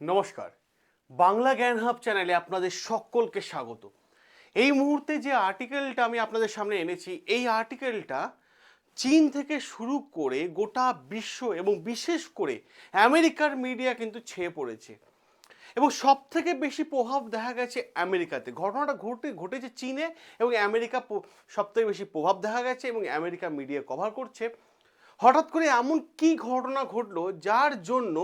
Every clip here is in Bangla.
নমস্কার। বাংলা জ্ঞান হাব চ্যানেলে আপনাদের সকলকে স্বাগত। এই মুহূর্তে যে আর্টিকেলটা আমি আপনাদের সামনে এনেছি, এই আর্টিকেলটা চীন থেকে শুরু করে গোটা বিশ্ব এবং বিশেষ করে আমেরিকার মিডিয়া কিন্তু ছেয়ে পড়েছে। এবং সব থেকে বেশি প্রভাব দেখা গেছে আমেরিকাতে। ঘটনাটা ঘটে, ঘটেছে চীনে এবং আমেরিকা সব থেকে বেশি প্রভাব দেখা গেছে এবং আমেরিকা মিডিয়া কভার করছে। হঠাৎ করে এমন কি ঘটনা ঘটলো যার জন্য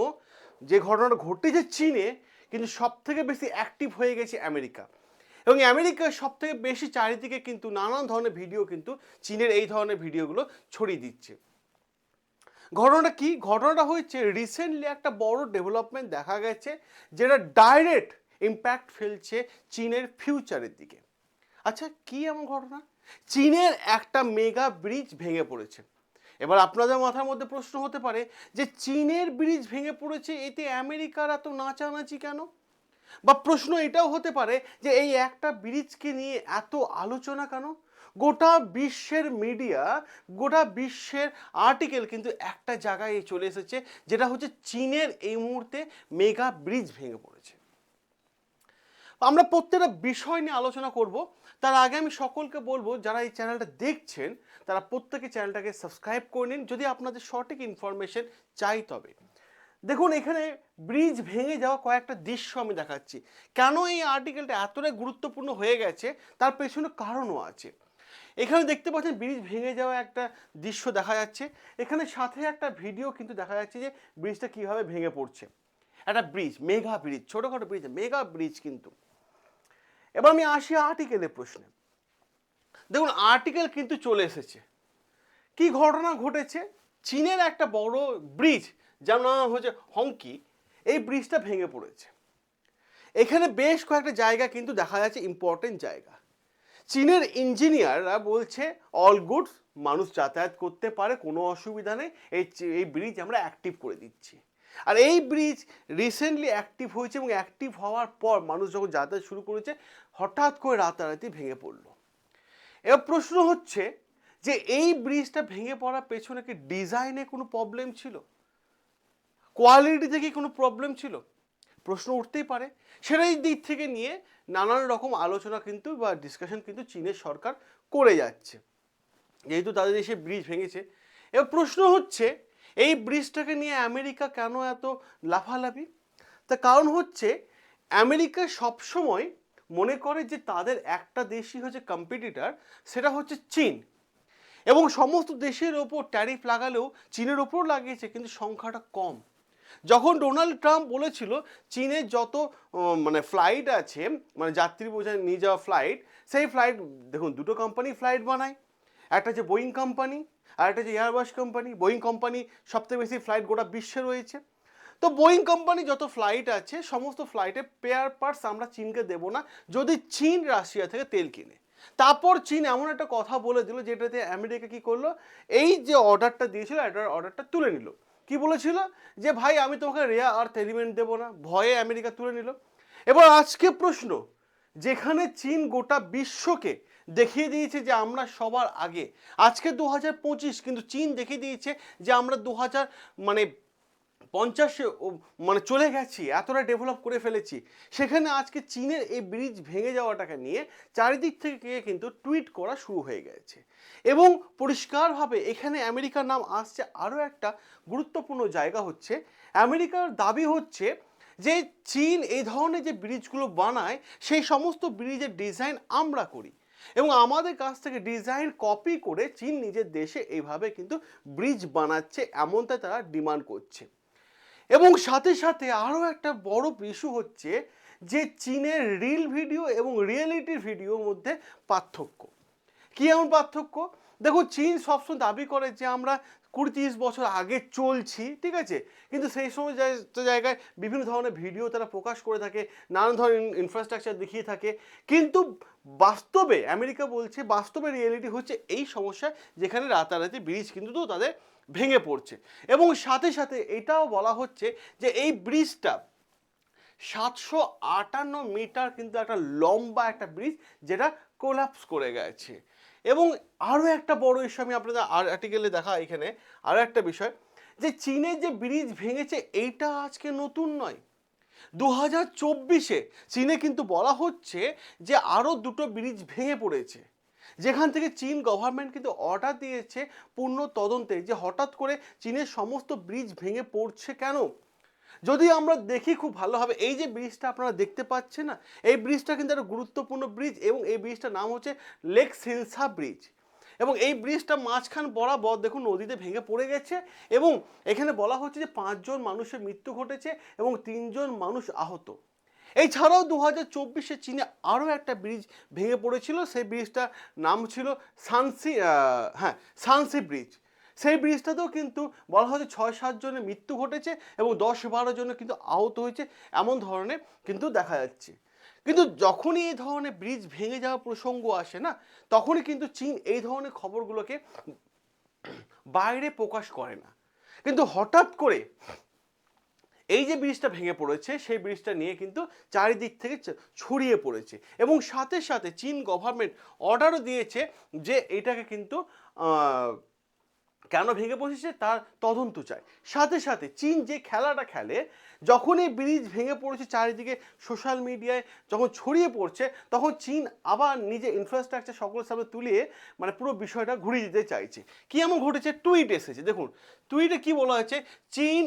যে ঘটনাটা ঘটেছে চীনে, কিন্তু সব থেকে বেশি অ্যাক্টিভ হয়ে গেছে আমেরিকা। এবং আমেরিকা সব থেকে বেশি চারিদিকে কিন্তু নানান ধরনের ভিডিও কিন্তু চীনের এই ধরনের ভিডিওগুলো ছড়িয়ে দিচ্ছে। ঘটনাটা কি? ঘটনাটা হয়েছে রিসেন্টলি একটা বড় ডেভেলপমেন্ট দেখা গেছে, যেটা ডাইরেক্ট ইম্প্যাক্ট ফেলছে চীনের ফিউচারের দিকে। আচ্ছা কি এমন ঘটনা? চীনের একটা মেগা ব্রিজ ভেঙে পড়েছে। এবার আপনাদের মাথার মধ্যে প্রশ্ন হতে পারে যে চীনের ব্রিজ ভেঙে পড়েছে, এতে আমেরিকার এত নাচানাচি কেন? বা প্রশ্ন এটাও হতে পারে যে এই একটা ব্রিজকে নিয়ে এত আলোচনা কেন? গোটা বিশ্বের মিডিয়া, গোটা বিশ্বের আর্টিকেল কিন্তু একটা জায়গায় চলে এসেছে, যেটা হচ্ছে চীনের এই মুহূর্তে মেগা ব্রিজ ভেঙে পড়েছে। আমরা প্রত্যেকটা বিষয় নিয়ে আলোচনা করব তার আগে আমি সকলকে বলব, যারা এই চ্যানেলটা দেখছেন, তারা প্রত্যেকে চ্যানেলটাকে সাবস্ক্রাইব করে নিন, যদি আপনাদের সঠিক ইনফরমেশন চাই তবে। দেখুন, এখানে ব্রিজ ভেঙে যাওয়া কয়েকটা দৃশ্য আমি দেখাচ্ছি। কেন এই আর্টিকেলটা এতটাই গুরুত্বপূর্ণ হয়ে গেছে? তার পেছনে কারণও আছে। এখানে দেখতে পাচ্ছেন ব্রিজ ভেঙে যাওয়া একটা দৃশ্য দেখা যাচ্ছে। এখানে সাথে একটা ভিডিও কিন্তু দেখা যাচ্ছে যে ব্রিজটা কীভাবে ভেঙে পড়ছে। একটা ব্রিজ মেগা ব্রিজ ছোটোখাটো ব্রিজ মেগা ব্রিজ কিন্তু। এবার আমি আসি আর্টিকেলের প্রশ্নে। দেখুন আর্টিকেল কিন্তু চলে এসেছে। কি ঘটনা ঘটেছে? চীনের একটা বড় ব্রিজ যার নাম হচ্ছে হংকি এই ব্রিজটা ভেঙে পড়েছে। এখানে বেশ কয়েকটা জায়গা কিন্তু দেখা যাচ্ছে ইম্পর্টেন্ট জায়গা। চীনের ইঞ্জিনিয়াররা বলছে অল গুডস মানুষ যাতায়াত করতে পারে, কোনো অসুবিধা নেই। এই এই ব্রিজ আমরা অ্যাক্টিভ করে দিচ্ছি। আর এই ব্রিজ রিসেন্টলি অ্যাক্টিভ হয়েছে এবং অ্যাক্টিভ হওয়ার পর মানুষ যখন যাতায়াত শুরু করেছে হঠাৎ করে রাতারাতি ভেঙে পড়ল। এবার প্রশ্ন হচ্ছে যে এই ব্রিজটা ভেঙে পড়ার পেছনে কি ডিজাইনে কোনো প্রবলেম ছিল? কোয়ালিটিতে কি কোনো প্রবলেম ছিল? প্রশ্ন উঠতেই পারে। সেটাই দিক থেকে নিয়ে নানান রকম আলোচনা কিন্তু বা ডিসকাশন কিন্তু চীনের সরকার করে যাচ্ছে। যেহেতু তাদের দেশে ব্রিজ ভেঙেছে। এবার প্রশ্ন হচ্ছে, এই ব্রিজটাকে নিয়ে আমেরিকা কেন এত লাফালাফি? তার কারণ হচ্ছে, আমেরিকা সবসময় মনে করে যে তাদের একটা দেশই হচ্ছে কম্পিটিটার সেটা হচ্ছে চীন। এবং সমস্ত দেশের ওপর ট্যারিফ লাগালেও চীনের ওপর লাগিয়েছে, কিন্তু সংখ্যাটা কম। যখন ডোনাল্ড ট্রাম্প বলেছিল চীনের যত মানে ফ্লাইট আছে মানে যাত্রী বোঝায় নিয়ে যাওয়া ফ্লাইট সেই ফ্লাইট দেখুন, দুটো কোম্পানি ফ্লাইট বানায়। একটা হচ্ছে বোয়িং কোম্পানি আর একটা হচ্ছে এয়ারবাস কোম্পানি বোয়িং কোম্পানি সবথেকে বেশি ফ্লাইট গোটা বিশ্বে রয়েছে। তো বোয়িং কোম্পানি যত ফ্লাইট আছে, সমস্ত ফ্লাইটে পেয়ার পার্টস আমরা চীনকে দেবো না, যদি চীন রাশিয়া থেকে তেল কিনে। তারপর চীন এমন একটা কথা বলে দিল, যেটাতে আমেরিকা কি করল? এই যে অর্ডারটা দিয়েছিল এটার অর্ডারটা তুলে নিল। কি বলেছিল? যে, ভাই, আমি তোমাকে রেয়া আর এলিমেন্ট দেবো না। ভয়ে আমেরিকা তুলে নিল। এবার আজকে প্রশ্ন, যেখানে চীন গোটা বিশ্বকে দেখিয়ে দিয়েছে যে আমরা সবার আগে, আজকে দু হাজার পঁচিশ, কিন্তু চীন দেখিয়ে দিয়েছে যে আমরা দু হাজার মানে পঞ্চাশে মানে চলে গেছি, এতটা ডেভেলপ করে ফেলেছি। সেখানে আজকে চীনের এই ব্রিজ ভেঙে যাওয়াটাকে নিয়ে চারিদিক থেকে কিন্তু টুইট করা শুরু হয়ে গেছে। এবং পরিষ্কারভাবে এখানে আমেরিকার নাম আসছে আরও একটা গুরুত্বপূর্ণ জায়গা হচ্ছে, আমেরিকার দাবি হচ্ছে যে চীন এই ধরনের যে ব্রিজগুলো বানায়, সেই সমস্ত ব্রিজের ডিজাইন আমরা করি। এবং আমাদের কাছ থেকে ডিজাইন কপি করে চীন নিজের দেশে এইভাবে কিন্তু ব্রিজ বানাচ্ছে এমনটা তারা ডিমান্ড করছে। এবং সাথে সাথে আরও একটা বড় ইস্যু হচ্ছে যে চীনের রিল ভিডিও এবং রিয়েলিটির ভিডিওর মধ্যে পার্থক্য। কী এমন পার্থক্য? দেখো চীন সবসময় দাবি করে যে আমরা কুড়ি তিরিশ বছর আগে চলছি, ঠিক আছে? কিন্তু সেই সময় জায়- জায়গায় বিভিন্ন ধরনের ভিডিও তারা প্রকাশ করে থাকে নানান ধরনের ইনফ্রাস্ট্রাকচার দেখিয়ে থাকে। কিন্তু বাস্তবে, আমেরিকা বলছে বাস্তবে রিয়েলিটি হচ্ছে এই সমস্যা যেখানে রাতারাতি ব্রিজ কিন্তু তো তাদের ভেঙে পড়ছে। এবং সাথে সাথে এটাও বলা হচ্ছে যে এই ব্রিজটা সাতশো আটান্ন মিটার কিন্তু একটা লম্বা একটা ব্রিজ যেটা কোলাপস করে গেছে। এবং আরও একটা বড় ইস্যু আমি আপনাদের আর আর্টিকেলে দেখা এখানে আরও একটা বিষয় যে চীনের যে ব্রিজ ভেঙেছে এইটা আজকে নতুন নয়। দু হাজার চব্বিশে চীনে কিন্তু বলা হচ্ছে যে আরও দুটো ব্রিজ ভেঙে পড়েছে। যেখান থেকে চীন গভর্নমেন্ট কিন্তু অর্ডার দিয়েছে পূর্ণ তদন্তে যে হঠাৎ করে চীনের সমস্ত ব্রিজ ভেঙে পড়ছে কেন? যদি আমরা দেখি খুব ভালোভাবে, এই যে ব্রিজটা আপনারা দেখতে পাচ্ছেন না, এই ব্রিজটা কিন্তু একটা গুরুত্বপূর্ণ ব্রিজ এবং এই ব্রিজটার নাম হচ্ছে লেক সিলসা ব্রিজ এবং এই ব্রিজটা মাঝখান বরাবর দেখুন নদীতে ভেঙে পড়ে গেছে এবং এখানে বলা হচ্ছে যে পাঁচজন মানুষের মৃত্যু ঘটেছে এবং তিনজন মানুষ আহত। এছাড়াও দু হাজার চব্বিশে চীনে আরও একটা ব্রিজ ভেঙে পড়েছিল, সেই ব্রিজটার নাম ছিল সানসি হ্যাঁ সানসি ব্রিজ। সেই ব্রিজটাতেও কিন্তু বলা হচ্ছে ছয় সাত জনের মৃত্যু ঘটেছে এবং দশ বারো জনের কিন্তু আহত হয়েছে, এমন ধরনের কিন্তু দেখা যাচ্ছে। কিন্তু যখনই এই ধরনের ব্রিজ ভেঙে যাওয়ার প্রসঙ্গ আসে না, তখনই কিন্তু চীন এই ধরনের খবরগুলোকে বাইরে প্রকাশ করে না। কিন্তু হঠাৎ করে এই যে ব্রিজটা ভেঙে পড়েছে, সেই ব্রিজটা নিয়ে কিন্তু চারিদিক থেকে ছড়িয়ে পড়েছে। এবং সাথে সাথে চীন গভর্নমেন্ট অর্ডারও দিয়েছে যে এটাকে কিন্তু কেন ভেঙে পড়েছে তার তদন্ত চাই। সাথে সাথে চীন যে খেলাটা খেলে যখন এই ব্রিজ ভেঙে পড়েছে চারিদিকে সোশ্যাল মিডিয়ায় যখন ছড়িয়ে পড়ছে, তখন চীন আবার নিজে ইনফ্রাস্ট্রাকচার সকলের সামনে তুলিয়ে মানে পুরো বিষয়টা ঘুরিয়ে দিতে চাইছে। কি এমন ঘটেছে? টুইট এসেছে। দেখুন টুইটে কি বলা হয়েছে? চীন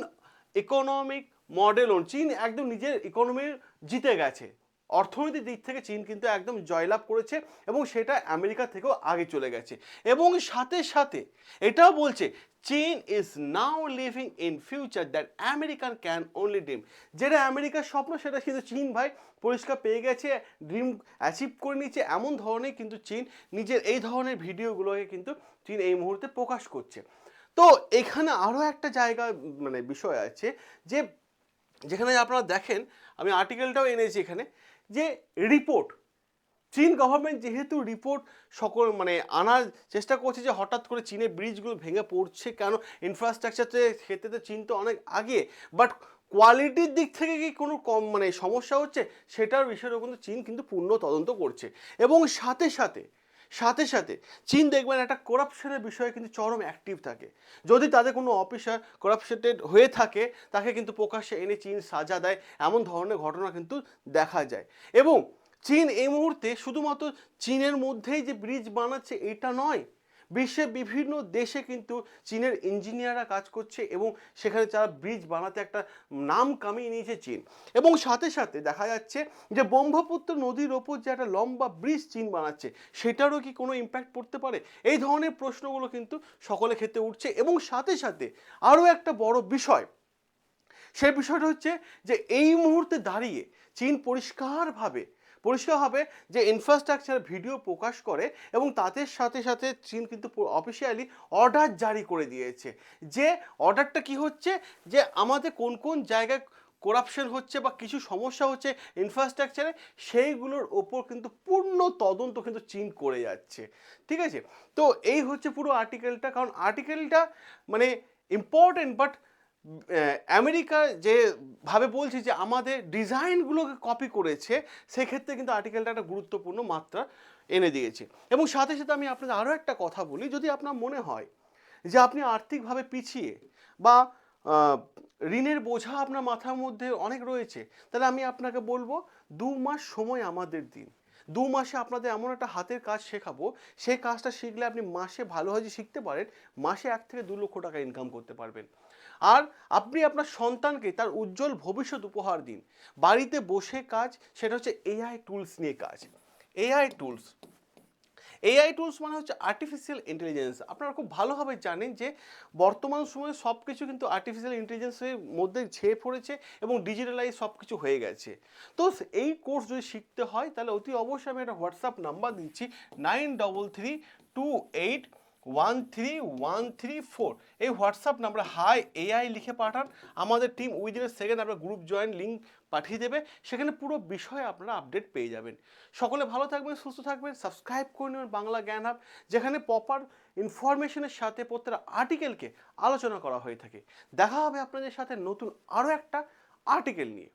ইকোনমিক মডেল চীন একদম নিজের ইকোনমির জিতে গেছে। অর্থনৈতিক দিক থেকে চীন কিন্তু একদম জয়লাভ করেছে এবং সেটা আমেরিকা থেকেও আগে চলে গেছে। এবং সাথে সাথে এটাও বলছে, China is now living in future that American can only dream যেটা আমেরিকার স্বপ্ন, সেটা কিন্তু চীন ভাই পরিষ্কার পেয়ে গেছে ড্রিম অ্যাচিভ করে নিয়েছে। এমন ধরনের কিন্তু চীন নিজের এই ধরনের ভিডিওগুলোকে কিন্তু চীন এই মুহূর্তে প্রকাশ করছে। তো এখানে আরও একটা জায়গা মানে বিষয় আছে যে, যেখানে আপনারা দেখেন, আমি আর্টিকেলটাও এনেছি এখানে, যে রিপোর্ট চীন গভর্নমেন্ট যেহেতু রিপোর্ট সকল মানে আনার চেষ্টা করছে যে হঠাৎ করে চীনের ব্রিজগুলো ভেঙে পড়ছে কেন? ইনফ্রাস্ট্রাকচারতে ক্ষেত্রে তো চীন তো অনেক আগে বাট কোয়ালিটির দিক থেকে কি কোনো কম মানে সমস্যা হচ্ছে? সেটার বিষয়েও কিন্তু চীন কিন্তু পূর্ণ তদন্ত করছে। এবং সাথে সাথে সাথে সাথে চীন দেখবেন একটা করাপশনের বিষয়ে কিন্তু চরম অ্যাক্টিভ থাকে। যদি তাদের কোনো অফিসার করাপশনেড হয়ে থাকে, তাকে কিন্তু প্রকাশ্যে এনে চীন সাজা দেয়, এমন ধরনের ঘটনা কিন্তু দেখা যায়। এবং চীন এই মুহূর্তে শুধুমাত্র চীনের মধ্যেই যে ব্রিজ বানাচ্ছে, এটা নয় বিশ্বের বিভিন্ন দেশে কিন্তু চীনের ইঞ্জিনিয়াররা কাজ করছে এবং সেখানে যারা ব্রিজ বানাতে একটা নাম কামিয়ে নিয়েছে চীন। এবং সাথে সাথে দেখা যাচ্ছে যে ব্রহ্মপুত্র নদীর ওপর যে একটা লম্বা ব্রিজ চীন বানাচ্ছে, সেটারও কি কোনো ইম্প্যাক্ট পড়তে পারে? এই ধরনের প্রশ্নগুলো কিন্তু সকলে ক্ষেত্রে উঠছে। এবং সাথে সাথে আরও একটা বড় বিষয়, সে বিষয়টা হচ্ছে যে এই মুহূর্তে দাঁড়িয়ে চীন পরিষ্কারভাবে পরিষ্কারভাবে যে ইনফ্রাস্ট্রাকচার ভিডিও প্রকাশ করে এবং তাদের সাথে সাথে চীন কিন্তু অফিসিয়ালি অর্ডার জারি করে দিয়েছে। যে অর্ডারটা কি হচ্ছে? যে আমাদের কোন কোন জায়গায় করাপশন হচ্ছে বা কিছু সমস্যা হচ্ছে ইনফ্রাস্ট্রাকচারে সেইগুলোর ওপর কিন্তু পূর্ণ তদন্ত কিন্তু চীন করে যাচ্ছে। ঠিক আছে? তো এই হচ্ছে পুরো আর্টিকেলটা কারণ আর্টিকেলটা মানে ইম্পর্টেন্ট বাট আমেরিকা যে ভাবে বলছে যে আমাদের ডিজাইনগুলোকে কপি করেছে, সেক্ষেত্রে কিন্তু আর্টিকেলটা একটা গুরুত্বপূর্ণ মাত্রা এনে দিয়েছে। এবং সাথে সাথে আমি আপনাদের আরও একটা কথা বলি, যদি আপনার মনে হয় যে আপনি আর্থিকভাবে পিছিয়ে বা ঋণের বোঝা আপনার মাথার মধ্যে অনেক রয়েছে, তাহলে আমি আপনাকে বলব, দু মাস সময় আমাদের দিন। দু মাসে আপনাদের এমন একটা হাতের কাজ শেখাবো, সেই কাজটা শিখলে আপনি মাসে ভালোভাবে যে শিখতে পারেন, মাসে এক থেকে দু লক্ষ টাকা ইনকাম করতে পারবেন। আর আপনি আপনার সন্তানকে তার উজ্জ্বল ভবিষ্যৎ উপহার দিন। বাড়িতে বসে কাজ, সেটা হচ্ছে এআই টুলস নিয়ে কাজ। এআই টুলস এআই টুলস মানে হচ্ছে আর্টিফিশিয়াল ইন্টেলিজেন্স আপনারা খুব ভালোভাবে জানেন যে বর্তমান সময়ে সব কিছু কিন্তু আর্টিফিশিয়াল ইন্টেলিজেন্সের মধ্যে ছেয়ে পড়েছে এবং ডিজিটালাইজ সব কিছু হয়ে গেছে। তো এই কোর্স যদি শিখতে হয়, তাহলে অতি অবশ্যই আমি একটা হোয়াটসঅ্যাপ নাম্বার দিচ্ছি nine double three two eight one three one three four এই হোয়াটসঅ্যাপ নাম্বার হাই এআই লিখে পাঠান। আমাদের টিম উইদিন এ সেকেন্ড আপনার গ্রুপ জয়েন লিঙ্ক পাঠিয়ে দেবে। সেখানে পুরো বিষয়ে আপনারা আপডেট পেয়ে যাবেন। সকলে ভালো থাকবেন, সুস্থ থাকবেন। সাবস্ক্রাইব করে নেবেন বাংলা জ্ঞান হাব যেখানে প্রপার ইনফরমেশনের সাথে প্রত্যেকটা আর্টিকেলকে আলোচনা করা হয়ে থাকে। দেখা হবে আপনাদের সাথে নতুন আরও একটা আর্টিকেল নিয়ে।